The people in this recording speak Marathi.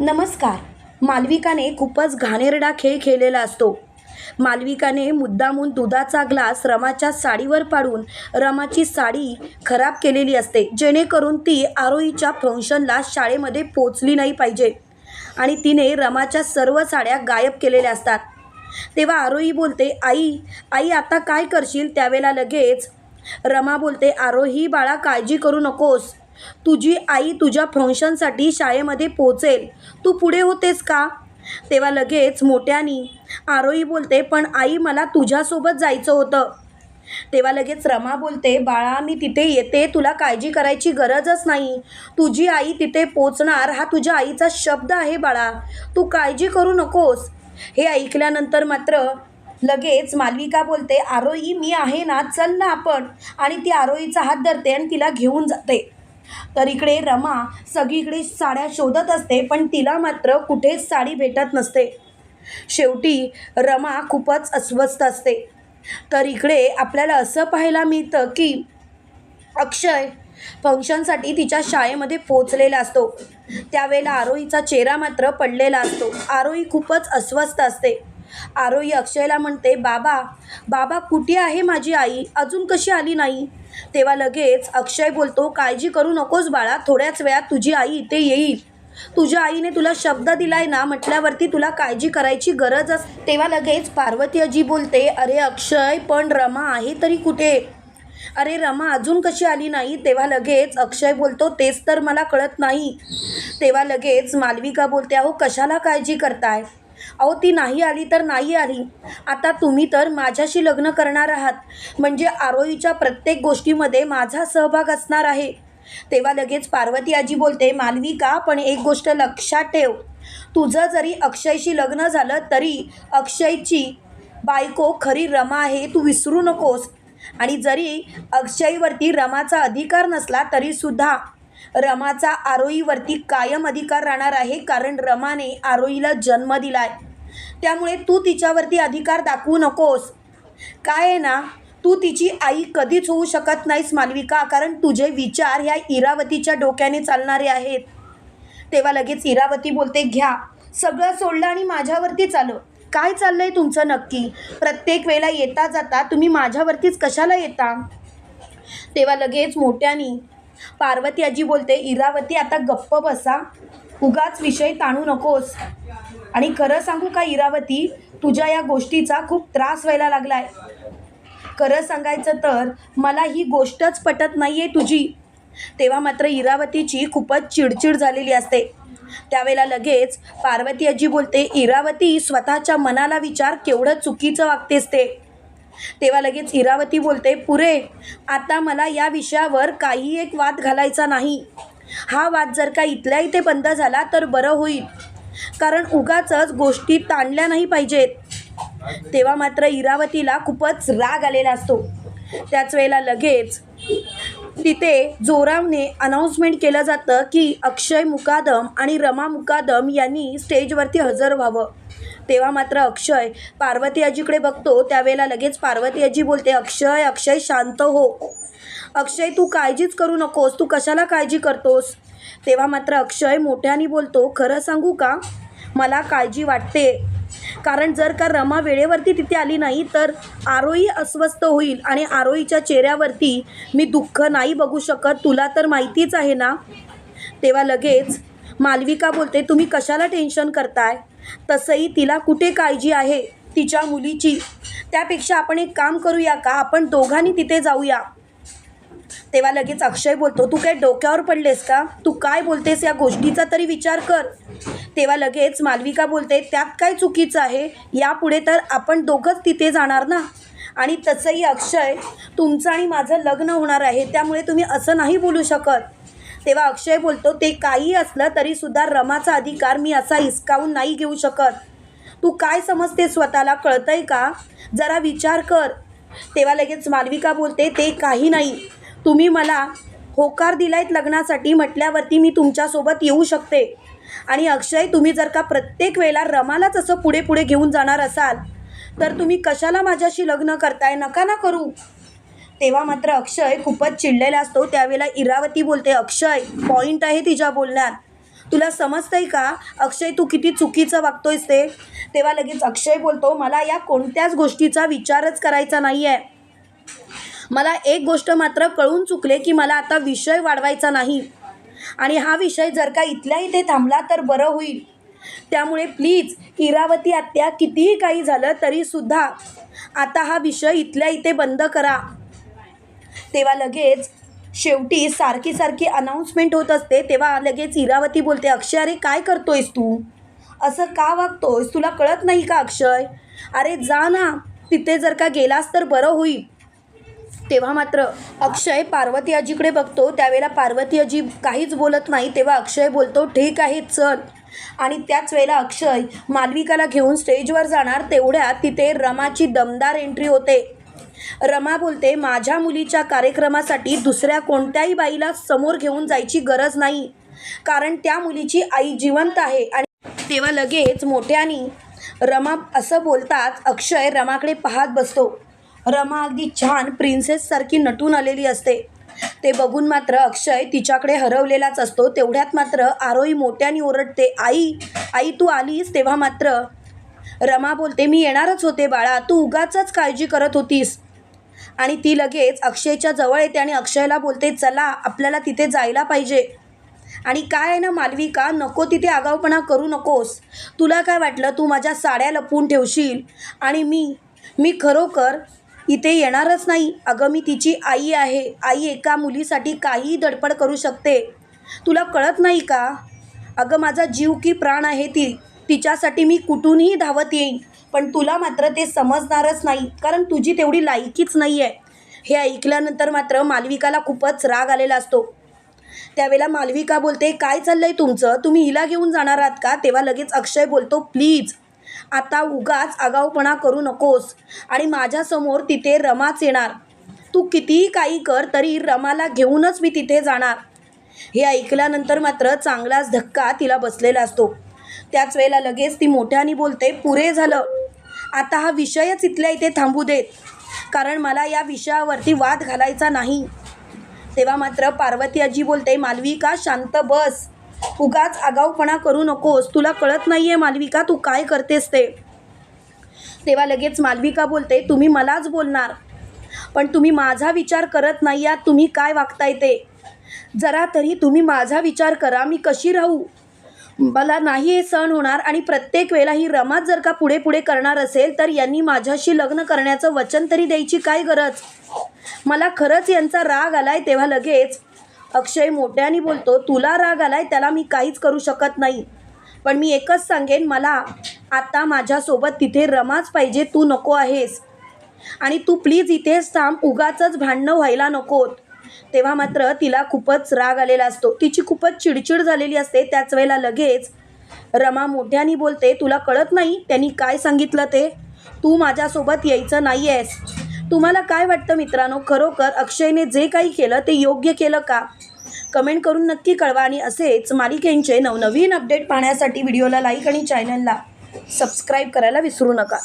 नमस्कार. मालविकाने खूपच घाणेरडा खेळ खेळलेला असतो. मालविकाने मुद्दामून दुधाचा ग्लास रमाच्या साडीवर पाडून रमाची साडी खराब केलेली असते. जेणेकरून ती आरोहीच्या फंक्शनला शाळेमध्ये पोचली नाही पाहिजे. आणि तिने रमाच्या सर्व साड्या गायब केलेल्या असतात. तेव्हा आरोही बोलते आई आई आता काय करशील त्यावेळेला लगेच रमा बोलते आरोही बाळा काळजी करू नकोस. तुझी आई तुझ्या फंक्शनसाठी शाळेमध्ये पोचेल. तू पुढे होतेस का? तेव्हा लगेच मोठ्यानी आरोही बोलते पण आई मला तुझ्यासोबत जायचं होतं. तेव्हा लगेच रमा बोलते बाळा मी तिथे येते तुला काळजी करायची गरजच नाही. तुझी आई तिथे पोचणार हा तुझ्या आईचा शब्द आहे बाळा. तू काळजी करू नकोस. हे ऐकल्यानंतर मात्र लगेच मालविका बोलते आरोही मी आहे ना चल ना आपण. आणि ती आरोहीचा हात धरते आणि तिला घेऊन जाते. तर इकडे रमा सगळीकडे साड्या शोधत असते पण तिला मात्र कुठेच साडी भेटत नसते. शेवटी रमा खूपच अस्वस्थ असते. तर इकडे आपल्याला असं पाहायला मिळतं की अक्षय फंक्शनसाठी तिच्या शाळेमध्ये पोचलेला असतो. त्यावेळेला आरोहीचा चेहरा मात्र पडलेला असतो. आरोही खूपच अस्वस्थ असते. आरोही अक्षयला म्हणते बाबा बाबा कुठे आहे माझी आई? अजून कशी आली नाही? तेव्हा लगेच अक्षय बोलतो काळजी करू नकोस बाळा थोड्याच वेळात तुझी आई इथे येईल. तुझ्या आईने तुला शब्द दिलाय ना म्हटल्यावरती तुला काळजी करायची गरज अस तेव्हा लगेच पार्वती अजी बोलते अरे अक्षय पण रमा आहे तरी कुठे? अरे रमा अजून कशी आली नाही? तेव्हा लगेच अक्षय बोलतो तेच तर मला कळत नाही. तेव्हा लगेच मालविका बोलते अहो कशाला काळजी करताय? अहो ती नाही आली तर नाही आली. आता तुम्ही तर माझ्याशी लग्न करणार आहात. म्हणजे आरोईच्या प्रत्येक गोष्टीमध्ये माझा सहभाग असणार आहे. तेव्हा लगेच पार्वती आजी बोलते मालविका पण एक गोष्ट लक्षात ठेव. तुझं जरी अक्षयशी लग्न झालं तरी अक्षयची बायको खरी रमा आहे तू विसरू नकोस. आणि जरी अक्षयवरती रमाचा अधिकार नसला तरीसुद्धा रमाचा आरोईवरती कायम अधिकार राहणार आहे कारण रमाने आरोईला जन्म दिलाय. त्यामुळे तू तिच्यावरती अधिकार दाखवू नकोस. काय आहे ना तू तिची आई कधीच होऊ शकत नाहीस मालविका कारण तुझे विचार ह्या इरावतीच्या डोक्याने चालणारे आहेत. तेव्हा लगेच इरावती बोलते घ्या सगळं सोडलं आणि माझ्यावरतीच आलं. काय चाललंय तुमचं नक्की? प्रत्येक वेळेला येता जाता तुम्ही माझ्यावरतीच कशाला येता? तेव्हा लगेच मोठ्यानी पार्वती आजी बोलते इरावती आता गप्प बसा. उगाच विषय ताणू नकोस. आणि खरं सांगू का इरावती तुझ्या या गोष्टीचा खूप त्रास व्हायला लागलाय. खरं सांगायचं तर मला ही गोष्टच पटत नाही आहे तुझी. तेव्हा मात्र इरावतीची खूपच चिडचिड झालेली असते. त्यावेळेला लगेच पार्वती आजी बोलते इरावती स्वतःच्या मनाला विचार केवढं चुकीचं वागतेस ते. तेव्हा लगेच इरावती बोलते पुरे आता मला या विषयावर काही एक वाद घालायचा नाही. हा वाद जर का इथल्या इथे बंद झाला तर बरं होईल. कारण उगाचच गोष्टी ताणल्या नाही पाहिजेत. तेव्हा मात्र इरावतीला खूपच राग आलेला असतो. त्याच वेळेला लगेच तिथे जोरावने अनाऊन्समेंट केलं जातं की अक्षय मुकादम आणि रमा मुकादम यांनी स्टेजवरती हजर व्हावं. तेव्हा मात्र अक्षय पार्वती आजीकडे बघतो त्यावेळेला लगेच पार्वती आजी बोलते अक्षय अक्षय शांत हो. अक्षय तू काळजीच करू नकोस तू कशाला काळजी करतोस? तेव्हा मात्र अक्षय मोठ्याने बोलतो खरं सांगू का? मला काळजी वाटते. कारण जर का रमा वेळेवरती तिथे आली नाही तर आरोही अस्वस्थ होईल आणि आरोहीच्या चेहऱ्यावरती मी दुःख नाही बघू शकत. तुला तर माहितीच आहे ना? तेव्हा लगेच मालविका बोलते तुम्ही कशाला टेन्शन करताय? तसंही तिला कुठे काळजी आहे? तिच्या मुलीची. त्यापेक्षा आपण एक काम करूया का? आपण दोघांनी तिथे जाऊया. तेव्हा लगेच अक्षय बोलतो तू काय डोक्यावर पडलेस का? तू काय बोलतेस या गोष्टीचा तरी विचार कर. तेव्हा लगेच मालविका बोलते त्यात काय चुकीचं आहे? यापुढे तर आपण दोघंच तिथे जाणार ना? आणि तसंही अक्षय तुमचं आणि माझं लग्न होणार आहे त्यामुळे तुम्ही असं नाही बोलू शकत. तेव्हा अक्षय बोलतो ते काही असलं तरीसुद्धा रमाचा अधिकार मी असा हिसकावून नाही घेऊ शकत. तू काय समजते स्वतःला कळतंय का? जरा विचार कर. तेव्हा लगेच मालविका बोलते ते काही नाही. तुम्ही मला होकार दिलायत लग्नासाठी म्हटल्यावरती मी तुमच्यासोबत येऊ शकते. आणि अक्षय तुम्ही जर का प्रत्येक वेळेला रमालाच असं पुढे पुढे घेऊन जाणार असाल तर तुम्ही कशाला माझ्याशी लग्न करताय? नका ना करू. तेव्हा मात्र अक्षय खूपच चिडलेला असतो. त्यावेळेला इरावती बोलते अक्षय पॉईंट आहे तिच्या बोलण्यात. तुला समजतंय का? अक्षय तू किती चुकीचं वागतोयस ते? तेव्हा लगेच अक्षय बोलतो मला या कोणत्याच गोष्टीचा विचारच करायचा नाही आहे मला एक गोष्ट मात्र कळून चुकले की मला आता विषय वाढवायचा नाही. आणि हा विषय जर का इथल्या इथे थांबला तर बरं होईल. त्यामुळे प्लीज इरावती आत्या कितीही काही झालं तरीसुद्धा आता हा विषय इथल्या इथे बंद करा. तेव्हा लगेच शेवटी सारखी सारखी अनाऊन्समेंट होत असते. तेव्हा लगेच इरावती बोलते अक्षय अरे काय करतोयस तू? असं का वागतोयस? तुला कळत नाही का अक्षय? अरे जा ना तिथे जर का गेलास तर बरं होईल. तेव्हा मात्र अक्षय पार्वती आजीकडे बघतो. त्यावेळेला पार्वती आजी काहीच बोलत नाही. तेव्हा अक्षय बोलतो ठीक आहे चल. आणि त्याच वेळेला अक्षय मालविकाला घेऊन स्टेजवर जाणार. तेवढ्यात तिथे रमाची दमदार एंट्री होते. रमा बोलते माझ्या मुलीच्या कार्यक्रमासाठी दुसऱ्या कोणत्याही बाईला समोर घेऊन जायची गरज नाही. कारण त्या मुलीची आई जिवंत आहे आणि तेव्हा लगेच मोठ्यानी रमा असं बोलताच अक्षय रमाकडे पाहत बसतो. रमा अगदी छान प्रिन्सेससारखी नटून आलेली असते. ते बघून मात्र अक्षय तिच्याकडे हरवलेलाच असतो. तेवढ्यात मात्र आरोही मोठ्याने ओरडते आई आई तू आलीस तेव्हा मात्र. रमा बोलते मी येणारच होते बाळा तू उगाच काळजी करत होतीस. आणि ती लगेच अक्षयच्या जवळ येते आणि अक्षयला बोलते चला आपल्याला तिथे जायला पाहिजे. आणि काय आहे ना मालविका नको तिथे आगाऊपणा करू नकोस. तुला काय वाटलं तू माझ्या साड्या लपवून ठेवशील? आणि मी मी खरोखर इथे येणारच नाही. अगं मी तिची आई आहे. आई एका मुलीसाठी काहीही धडपड करू शकते. तुला कळत नाही का? अगं माझा जीव की प्राण आहे ती. तिच्यासाठी मी कुठूनही धावत येईन. पण तुला मात्र ते समजणारच नाही कारण तुझी तेवढी लायकीच नाही आहे हे ऐकल्यानंतर मात्र मालविकाला खूपच राग आलेला असतो. त्यावेळेला मालविका बोलते काय चाललंय तुमचं? तुम्ही हिला घेऊन जाणार आहात का? तेव्हा लगेच अक्षय बोलतो प्लीज आता उगाच आगाऊपणा करू नकोस. आणि माझ्यासमोर तिथे रमाच येणार. तू कितीही काही कर तरी रमाला घेऊनच मी तिथे जाणार. हे ऐकल्यानंतर मात्र चांगलाच धक्का तिला बसलेला असतो. त्याच वेळेला लगेच ती मोठ्याने बोलते पुरे झालं. आता हा विषयच इथल्या इथे थांबू देत. कारण मला या विषयावरती वाद घालायचा नाही. तेव्हा मात्र पार्वती आजी बोलते मालविका शांत बस. उगाच आगाऊपणा करू नकोस. तुला कळत नाही आहे मालविका तू काय करतेस ते? तेव्हा लगेच मालविका बोलते तुम्ही मलाच बोलणार. पण तुम्ही माझा विचार करत नाही आहात. तुम्ही काय वागताय ते? जरा तरी तुम्ही माझा विचार करा. मी कशी राहू? मला नाही हे सहन होणार आणि प्रत्येक वेळेला ही रमात जर का पुढे पुढे करणार असेल तर यांनी माझ्याशी लग्न करण्याचं वचन तरी द्यायची काय गरज? मला खरंच यांचा राग आलाय तेव्हा लगेच. अक्षय मोठ्याने बोलतो तुला राग आलाय त्याला मी काहीच करू शकत नाही. पण मी एकच सांगेन मला आता माझ्यासोबत तिथे रमाच पाहिजे तू नको आहेस. आणि तू प्लीज इथेच थांब उगाचंच भांडणं व्हायला नकोत. तेव्हा मात्र तिला खूपच राग आलेला असतो. तिची खूपच चिडचिड झालेली असते. त्याच वेळेला लगेच रमा मोठ्याने बोलते तुला कळत नाही त्यांनी काय सांगितलं ते? तू माझ्यासोबत यायचं नाही आहेस तुम्हाला काय वाटतं मित्रांनो? खरोखर अक्षयने जे काही केलं ते योग्य केलं का? कमेंट करून नक्की कळवा आणि असेच मालिकेंचे नवनवीन अपडेट पाहण्यासाठी व्हिडिओला लाईक आणि चॅनलला सबस्क्राईब करायला विसरू नका.